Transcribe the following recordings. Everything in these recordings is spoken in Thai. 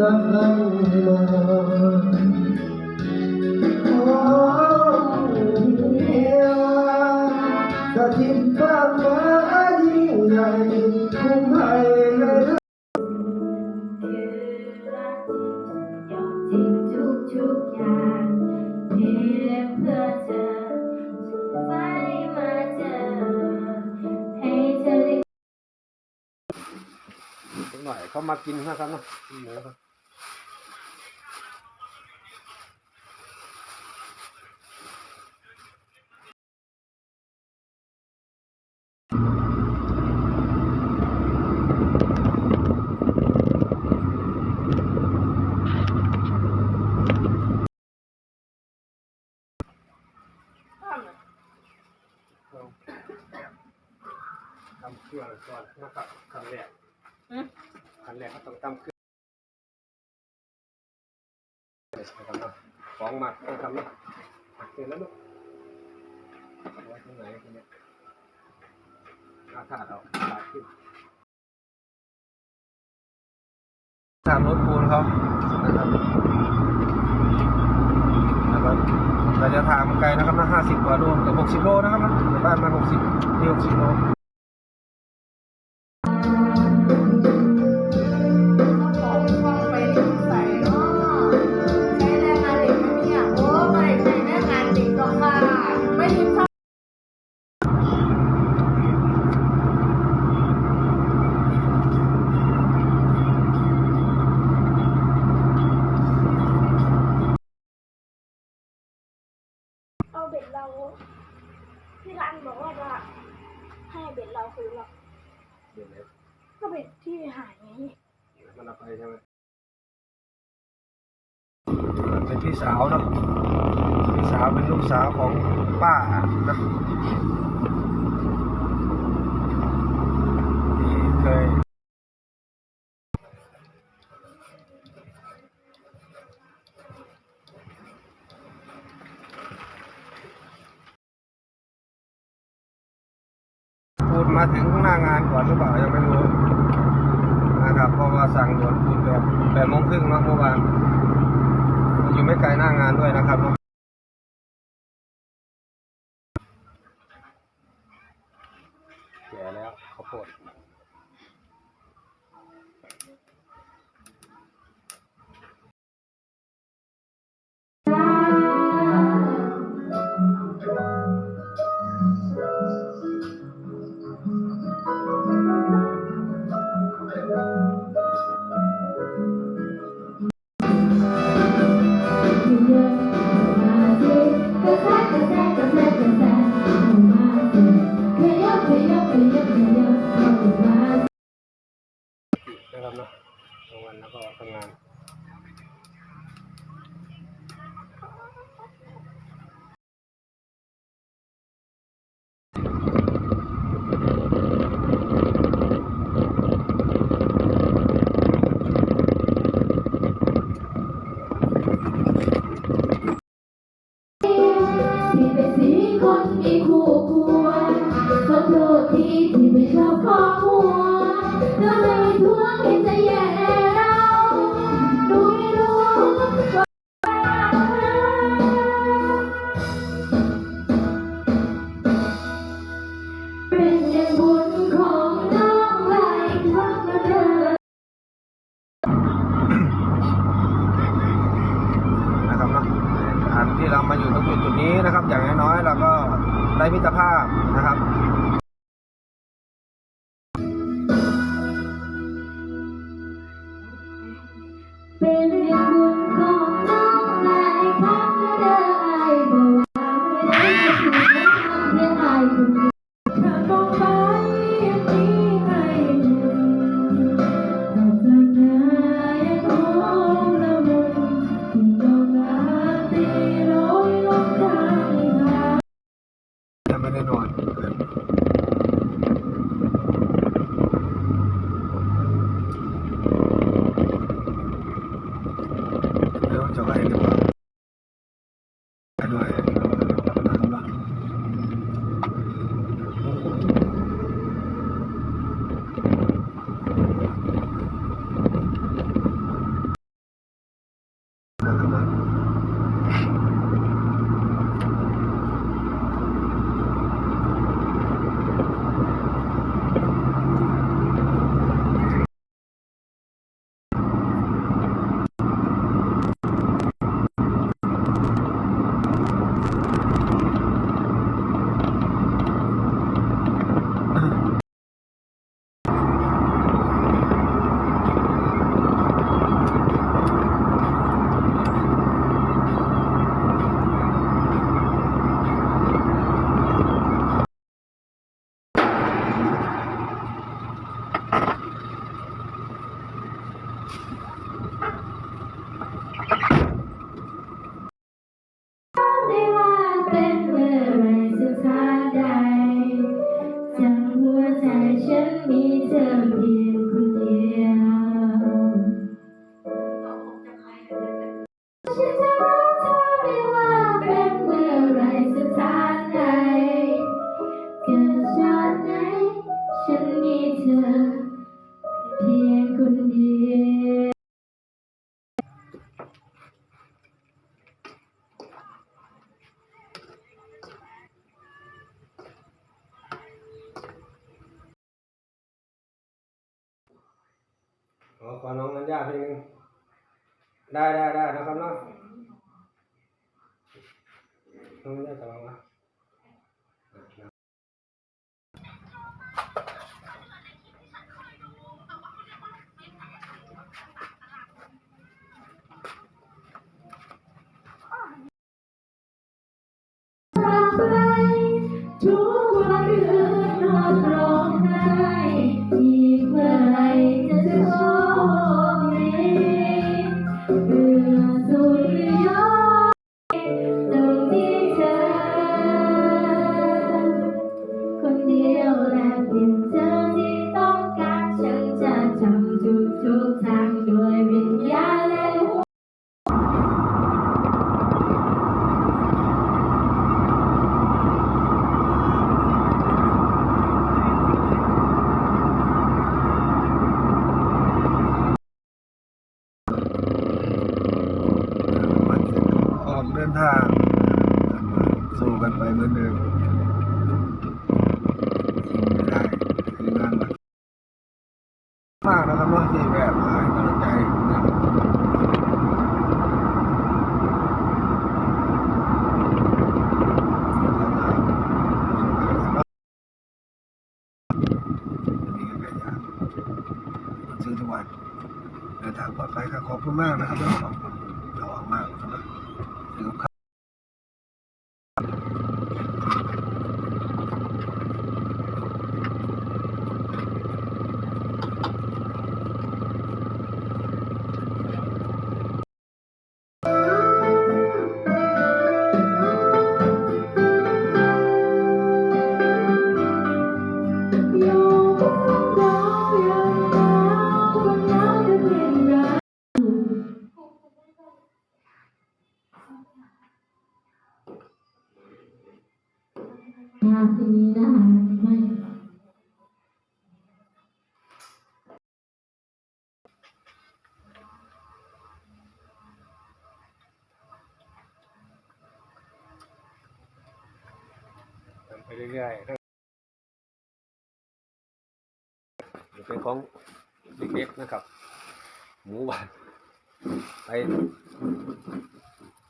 ทางมาโอ้เมียสถิตฟ้าฟ้ายิ่งใหญ่คุ้มให้ให้คือรักจริงยอมจริงทุกทุกอย่างเพียงเพื่อเธอสุดฟ้าได้มาเจอให้เธอได้สักหน่อยเขามากินนะครับเนาะหมูครับ ก่อนนะครับขั้นแรกขั้นแรกก็ต้องทำเครื่องนะครับเนาะของหมักต้องทำเนาะเสร็จแล้วลูกเอาไว้ตรงไหนทีเนี้ยเอาถาดเอาถาดขึ้นถามรถปูนเขานะครับนะครับระยะทางมันไกลนะครับนะห้าสิบกว่าโลเกือบหกสิบโลนะครับนะจากบ้านมาหกสิบที่หกสิบโล ที่ร้านบอกว่าจะให้เบ็ดเราคืนหรอกเดี๋ยวนะก็เบ็ดที่หายไงมันเอาไปใช่ไหมเป็นพี่สาวเนาะพี่สาวเป็นลูกสาวของป้านะ 完了，他们在干嘛？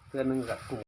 เพื่อนนึงกับกู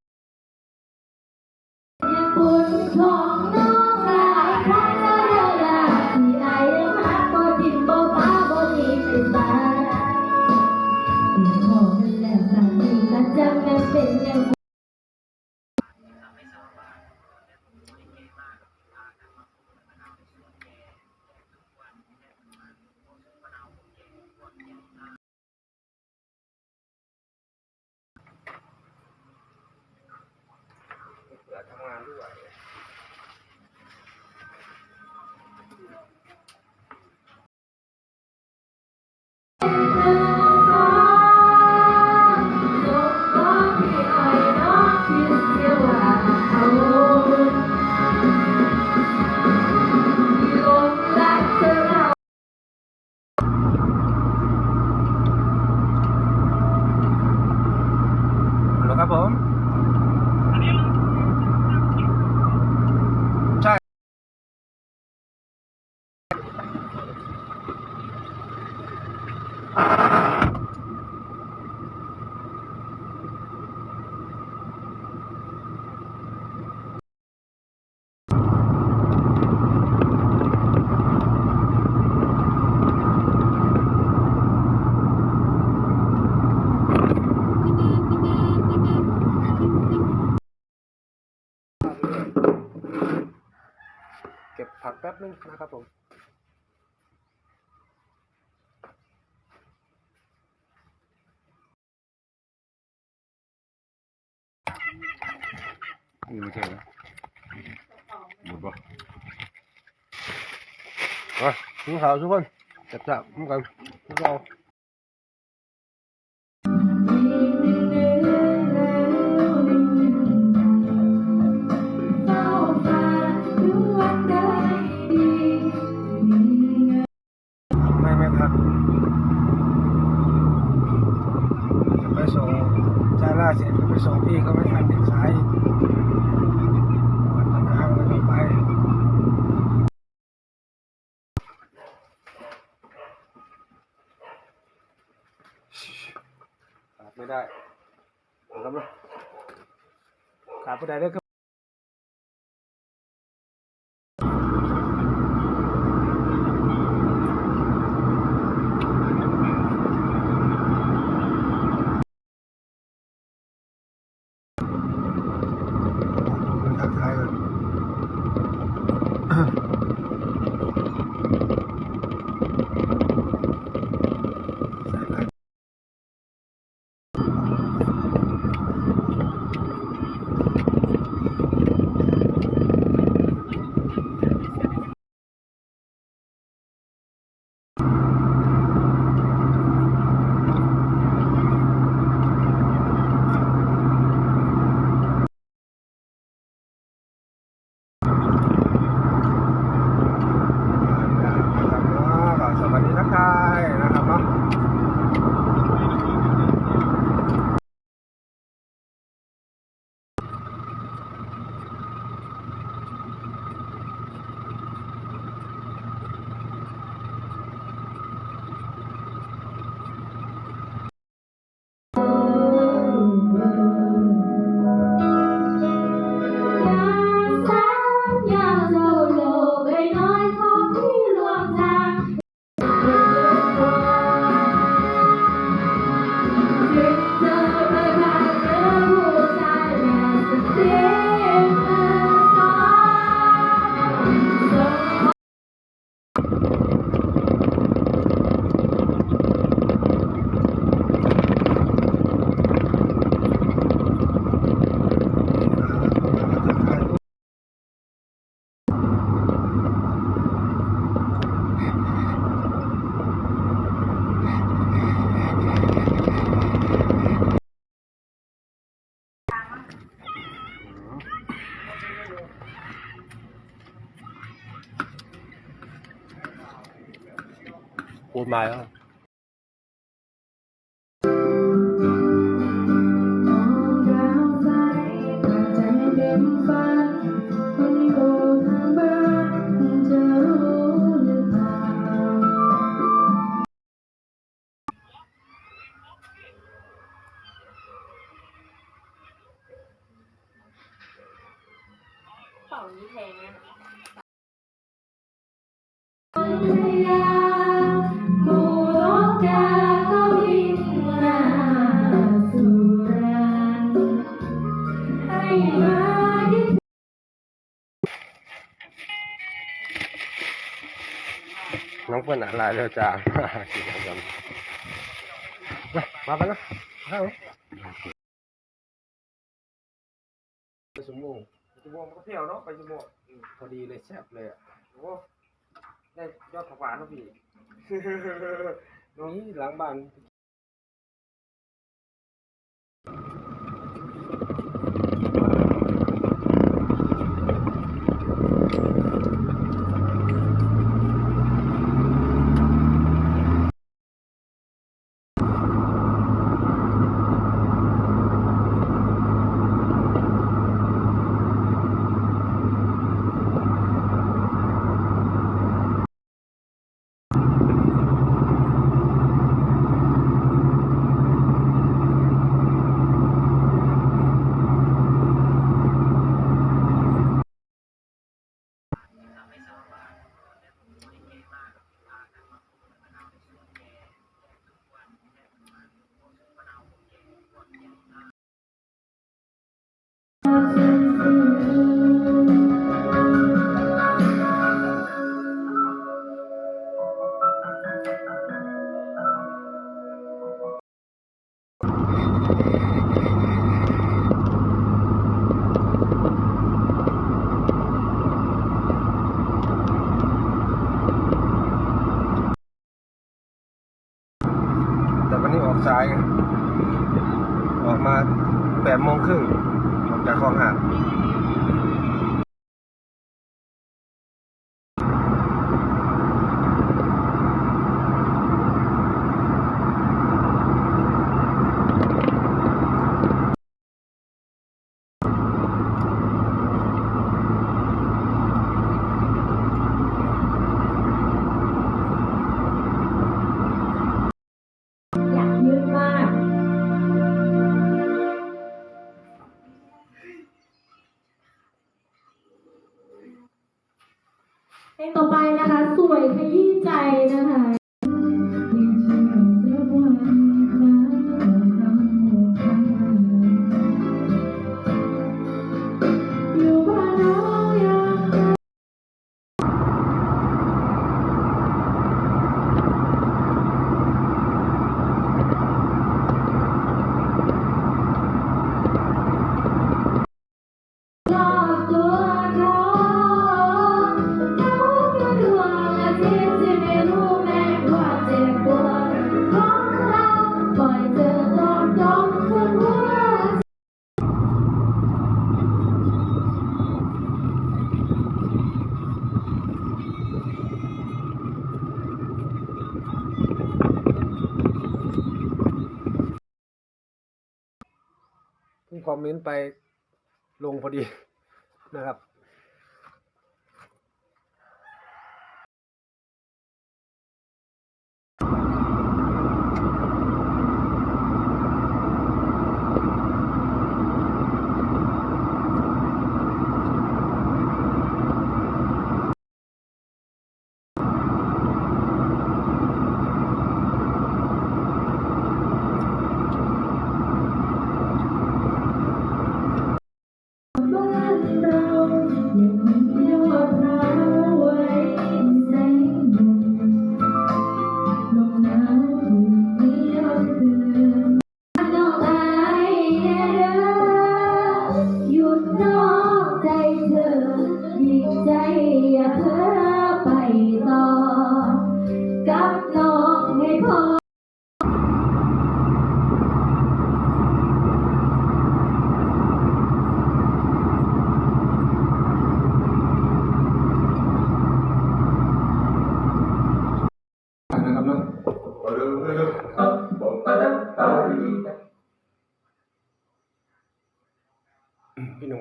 ขึ้นนะครับผมนี่ไม่ใช่นะหมดปะไปทุกสาวทุกคนจับจับมันกันทุกเรา สองพี่ก็ไม่ทำเป็นสาย พูดมาแล้ น้องเพื่อนอะไรเร็วจ้ากินกันมาไปนะข้าไปสมมงสมมงมันก็เที่ยวเนาะไปสมมงพอดีเลยแซ่บเลยอะโอ้ได้ยอดผักหวานนะพี่นี่หลังบ้านาย ออกมาแปดโมงครึ่งออกจากคลองหาด คอมเมนต์ไปลงพอดี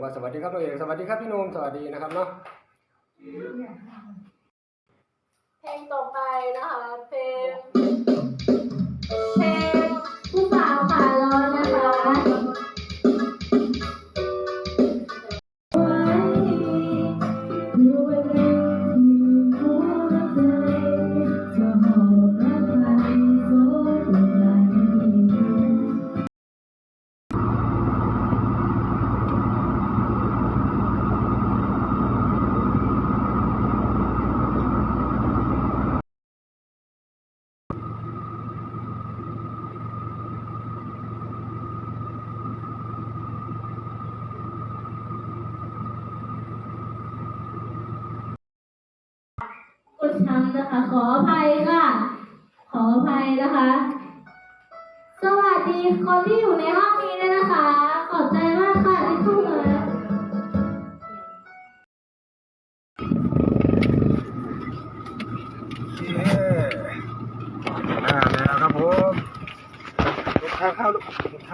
ว่าสวัสดีครับตัวเองสวัสดีครับพี่นุ่มสวัสดีนะครับเนาะ กดช้ำนะคะ ขออภัยค่ะ ขออภัยนะคะ สวัสดีคนที่อยู่ในห้องนี้ด้ยนะคะ ขอบใจมากค่ะที่เข้ามาข้าแล้วครับผมลูกข้า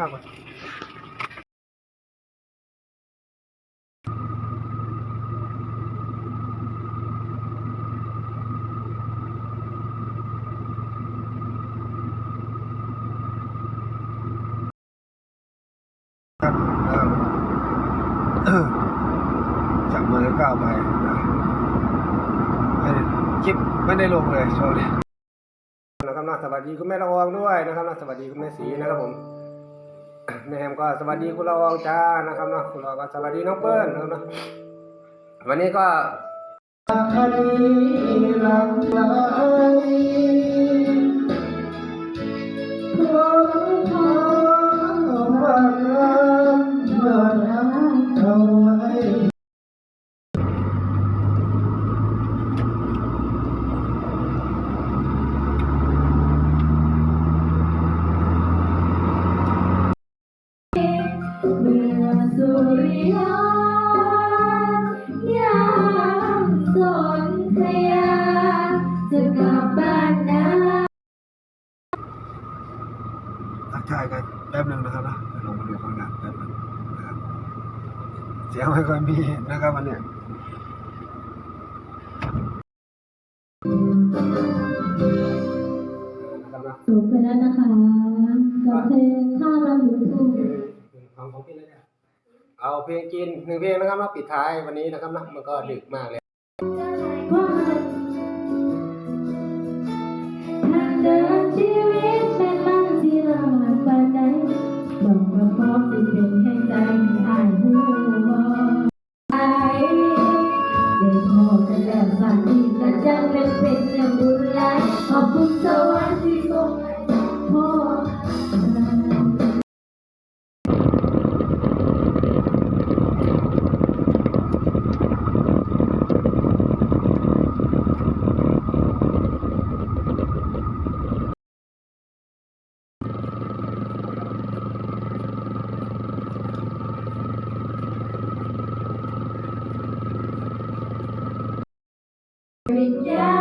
วก่อน ได้ลงเลยช่วงนี้นะครับนะสวัสดีคุณแม่ละอองด้วยนะครับนะสวัสดีคุณแม่สีนะครับผมแม่แฮมก็สวัสดีคุณละอองจ้านะครับนะคุณละอองก็สวัสดีน้องเปิ้ลนะครับนะวันนี้ก็ สูงไปแล้วนะคะกับเพลงข้ารักลูกทุ่งของของพี่แล้นี่ยเอาเพลงกินหนึ่งเพลงนะครับเราปิดท้ายวันนี้นะครับนะมันก็ดึกมากเลยเด็กพ่อกันแล้วสันติและจัเป็นเป็น Yeah.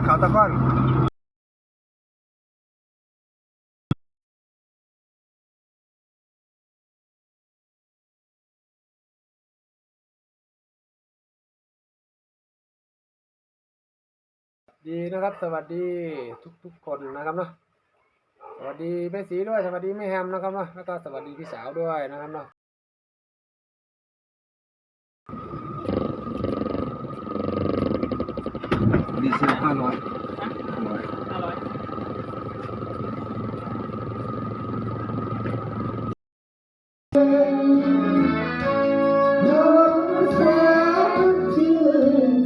ดเขาตะก้อนดีนะครับ สวัสดีทุกทุกคนนะครับเนาะสวัสดีแม่สีด้วยสวัสดีแม่แฮมนะครับเนาะแล้วก็สวัสดีพี่สาวด้วยนะครับเนาะ อร่อยอร่อย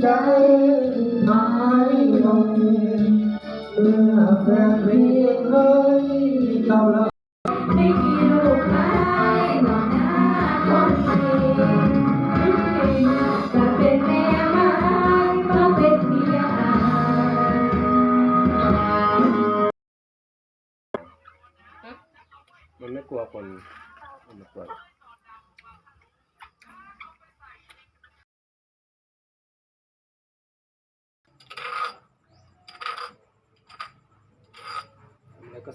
ใจหายลงเมื่อแฟนเรียกเลยเก่าแล้ว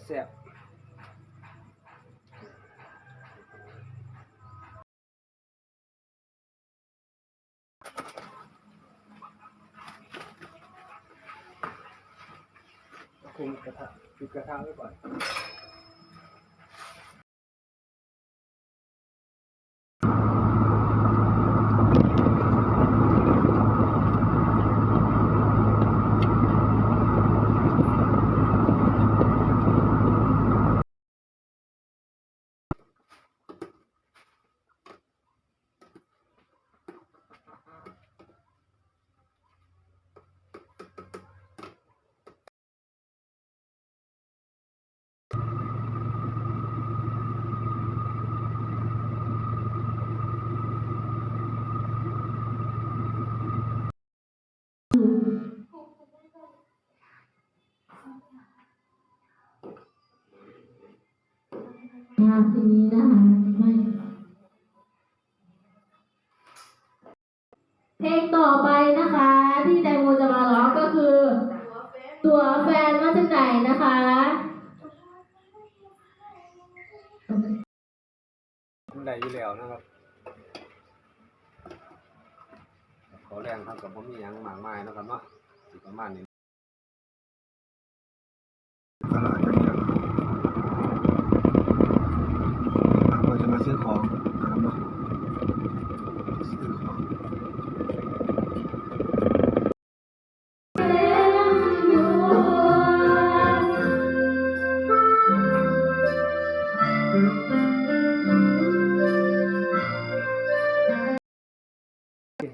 แซ่บคุมกระทะจุดกระทะไว้ก่อน งานที่นี้นะคะไม่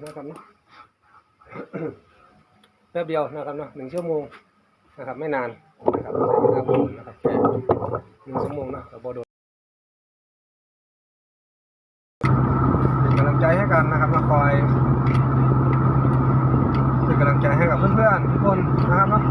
นะครับเนาะแป๊บเดียวนะครับเนาะหนึ่งชั่วโมงนะครับ ไม่นานนะครับใช้เวลาบนนะครับแค่หนึ่งชั่วโมงนะกับบโดนเป็นกำลังใจให้กันนะครับมาคอยเป็นกำลังใจให้กับเพื่อนๆทุกคนนะครับเนาะ